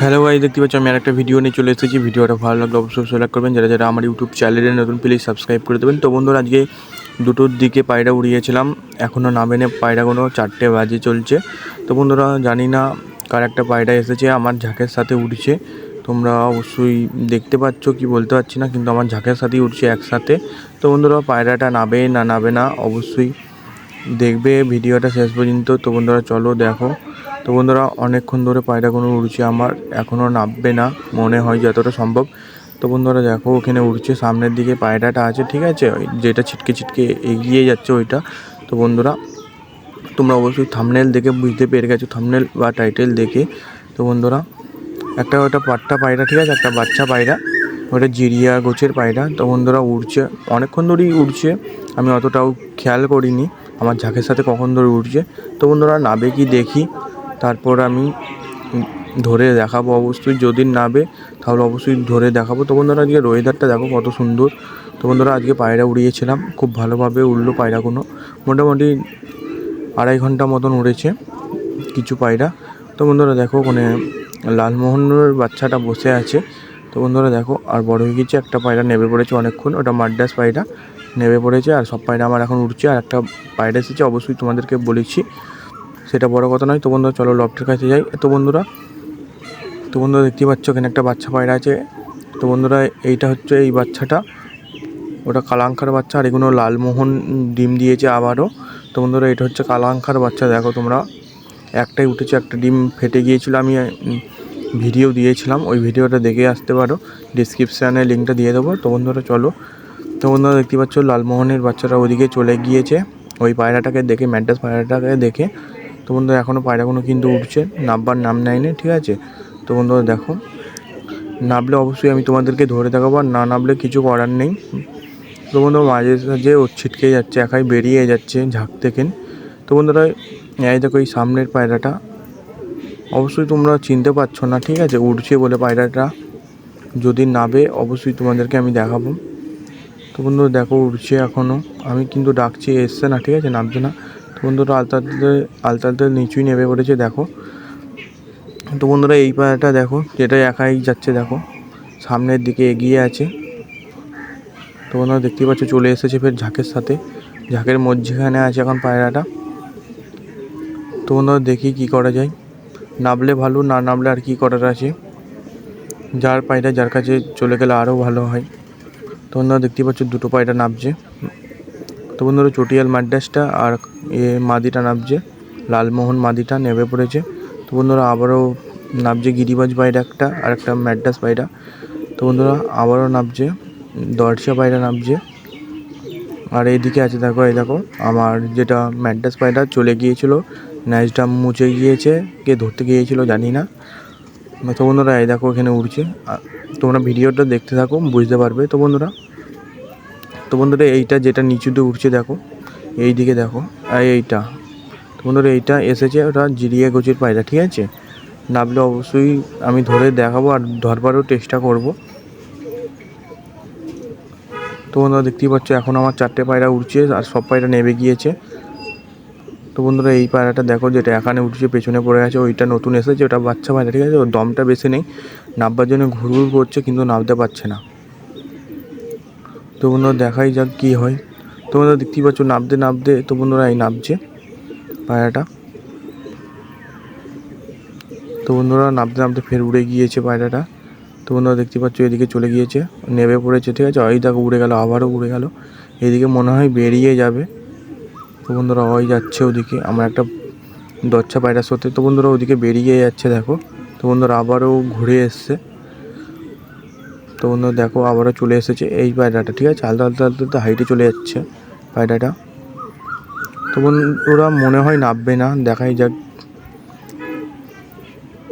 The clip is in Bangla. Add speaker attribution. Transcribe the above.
Speaker 1: হ্যালো ভাই দেখতে পাচ্ছি, আমি একটা ভিডিও নিয়ে চলে এসেছি। ভিডিওটা ভালো লাগলে অবশ্যই সিলেক্ট করবেন। যারা যারা আমার ইউটিউব চ্যানেলে নতুন প্লিজ সাবস্ক্রাইব করে দেবেন। তো বন্ধুরা, আজকে দুটোর দিকে পায়রা উড়িয়েছিলাম। এখনও নামেনে পায়রাগুলো চারটে বাজে চলছে। তো বন্ধুরা, জানি না কার একটা পায়রা এসেছে, আমার ঝাঁকের সাথে উঠছে তোমরা অবশ্যই দেখতে পাচ্ছ কি বলতে পারছি না, কিন্তু আমার ঝাঁকের সাথেই উঠছে একসাথে। তো বন্ধুরা, পায়রাটা নাবে না নাবে না, অবশ্যই দেখবে। ভিডিওটা শেষ পর্যন্ত। তো বন্ধুরা, চলো দেখো। তো বন্ধুরা, অনেকক্ষণ ধরে পায়রাগুলো উড়ছে, আমার এখনও নামবে না, মনে হয় যতটা সম্ভব। তো বন্ধুরা, দেখো, ওখানে উড়ছে, সামনের দিকে পায়রাটা আছে, ঠিক আছে? যেটা ছিটকে ছিটকে এগিয়ে যাচ্ছে ওইটা। তো বন্ধুরা, তোমরা অবশ্যই থামনেল দেখে বুঝতে পেরে গেছো থামনেল বা টাইটেল দেখে। তো বন্ধুরা, একটা ওটা পাট্টা পায়রা, ঠিক আছে? একটা বাচ্চা পায়রা, ওটা জিরিয়া গোছের পায়রা। তো বন্ধুরা, উড়ছে, অনেকক্ষণ ধরেই উড়ছে, আমি অতটাও খেয়াল করিনি, আমার ঝাঁকের সাথে কখন ধরে উঠছে তো বন্ধুরা, নাবে কি দেখি? তারপর আমি ধরে দেখাবো অবশ্যই, যদি নাবে তাহলে অবশ্যই ধরে দেখাবো। তো বন্ধুরা, আজকে ওয়েদারটা দেখো কত সুন্দর। তো বন্ধুরা, আজকে পায়রা উড়িয়েছিলাম, খুব ভালোভাবে উড়লো পায়রাগুলো। মোটামুটি আড়াই ঘণ্টা মতন উড়েছে কিছু পায়রা। তো বন্ধুরা, দেখো ওখানে লালমোহনের বাচ্চাটা বসে আছে। তো বন্ধুরা, দেখো, আর বড় হয়ে গেছে, একটা পায়রা নেবে পড়েছে অনেকক্ষণ, ওটা মাড্রাস পায়রা, নেবে পড়েছে, আর সব পায়রা আমার এখন উঠছে আর একটা পায়রা এসেছে, অবশ্যই তোমাদেরকে বলেছি। সেটা বড় কথা নয়। তো বন্ধুরা, চলো লফটের কাছে যাই। তো বন্ধুরা তো বন্ধুরা দেখতে পাচ্ছ এখানে একটা বাচ্চা পায়রা আছে। তো বন্ধুরা, এইটা হচ্ছে এই বাচ্চাটা। ওটা কালাঙ্কার বাচ্চা, আর এগুলো লালমোহন ডিম দিয়েছে আবারও। তো বন্ধুরা, এটা হচ্ছে কালাঙ্কার বাচ্চা, দেখো তোমরা। একটাই উঠেছে, একটা ডিম ফেটে গিয়েছিল। আমি ভিডিও দিয়েছিলাম, ওই ভিডিওটা দেখে আসতে পারো। ডিসক্রিপশানে লিঙ্কটা দিয়ে দেবো। তো বন্ধুরা, চলো। তো বন্ধুরা দেখতে পাচ্ছ লালমোহনের বাচ্চাটা ওদিকে চলে গিয়েছে। ওই পায়রাটাকে দেখে, ম্যাড্রাস পায়রাটাকে দেখে। তো বন্ধুরা এখনও পায়রাগুলো কিন্তু উঠছে নামবার নাম নেয়নি, ঠিক আছে? তো বন্ধুরা দেখো নামলে অবশ্যই আমি তোমাদেরকে ধরে দেখাবো, আর না নামলে কিছু করার নেই। তো বন্ধুরা মাঝে সাঝে ও ছিটকে যাচ্ছে, একাই বেরিয়ে যাচ্ছে ঝাঁক থেকে। তো বন্ধুরা এই দেখো এই সামনের পায়রাটা। অবশ্যই তোমরা চিনতে পারছ না, ঠিক আছে? উঠছে বলে পায়রাটা। যদি নাবে, অবশ্যই তোমাদেরকে আমি দেখাবো। তো বন্ধুরা দেখো উঠছে এখনও আমি কিন্তু ডাকছি, এসছে না, ঠিক আছে? নামছে না। তো বন্ধুরা আলতা আলতে আলতা আলতে নিচুই নেমে পড়েছে, দেখো। তো বন্ধুরা এই পায়রাটা দেখো যেটা একাই যাচ্ছে, দেখো। সামনের দিকে এগিয়ে আছে। তো বন্ধুরা দেখতে পাচ্ছ, চলে এসেছে ফের ঝাঁকের সাথে। ঝাঁকের মধ্যেখানে আছে এখন পায়রাটা। তো বন্ধুরা দেখি কি করা যায়। নামলে ভালো, না নামলে আর কি করার আছে। যার পায়রা যার কাছে চলে গেলে আরও ভালো হয়। তো বন্ধুরা দেখতে পাচ্ছ, দুটো পায়রা নামছে। তো বন্ধুরা চটিয়াল মাড্রাসটা আর এ মাদিটা নামছে, লালমোহন মাদিটা নেমে পড়েছে। তো বন্ধুরা, আবারও নামছে গিরিবাজ পায়রা একটা আর একটা ম্যাড্রাস বাইরা। তো বন্ধুরা, আবারও নামছে দরজা বাইরা নামছে। আর এইদিকে আছে দেখো, এই দেখো, আমার যেটা ম্যাড্রাস পায়রা চলে গিয়েছিল ন্যাচটা মুছে গিয়েছে, কে ধরতে গিয়েছিল জানি না। তো বন্ধুরা, এই দেখো এখানে উড়ছে। তোমরা ভিডিওটা দেখতে থাকো, বুঝতে পারবে। তো বন্ধুরা তো বন্ধুরা, এইটা যেটা নিচুতে উঠছে দেখো এই দিকে দেখো, আর এইটা। তো বন্ধুরা, এইটা এসেছে ওটা জিরিয়ে গোছের পায়রা, ঠিক আছে? নামলে অবশ্যই আমি ধরে দেখাবো আর ধরবারও চেষ্টা করব। তো বন্ধুরা, দেখতেই পাচ্ছ, এখন আমার চারটে পায়রা উঠছে আর সব পায়রা নেমে গিয়েছে। তো বন্ধুরা, এই পায়রাটা দেখো যেটা এখানে উঠছে, পেছনে পড়ে গেছে ওইটা নতুন এসেছে, ওটা বাচ্চা পায়রা, ঠিক আছে? ওর দমটা বেশি নেই, নামবার জন্য ঘুরঘুর করছে, কিন্তু নামতে পারছে না। তো বন্ধুরা দেখাই যাক কী হয়। তো বন্ধুরা দেখতেই পাচ্ছ নামতে নামতে তো বন্ধুরা এই নামছে পায়রাটা। তো বন্ধুরা নামতে নামতে ফের উড়ে গিয়েছে পায়রাটা। তো বন্ধুরা দেখতে পাচ্ছ, এদিকে চলে গিয়েছে নেমে পড়েছে, ঠিক আছে? ওই দেখো উড়ে গেল, আবারও উড়ে গেল। এদিকে মনে হয় বেরিয়ে যাবে। তো বন্ধুরা ওই যাচ্ছে ওদিকে, আমার একটা দচ্ছা পায়রার সাথে। তো বন্ধুরা ওদিকে বেরিয়ে যাচ্ছে, দেখো। তো বন্ধুরা আবারও ঘুরে এসছে। তো বন্ধু দেখো আবারও চলে এসেছে এই পায়রাটা, ঠিক আছে? আলতা আলতা আলতা হাইটে চলে যাচ্ছে পায়রাটা। তো বন্ধুরা মনে হয় নাববে না, দেখাই যাক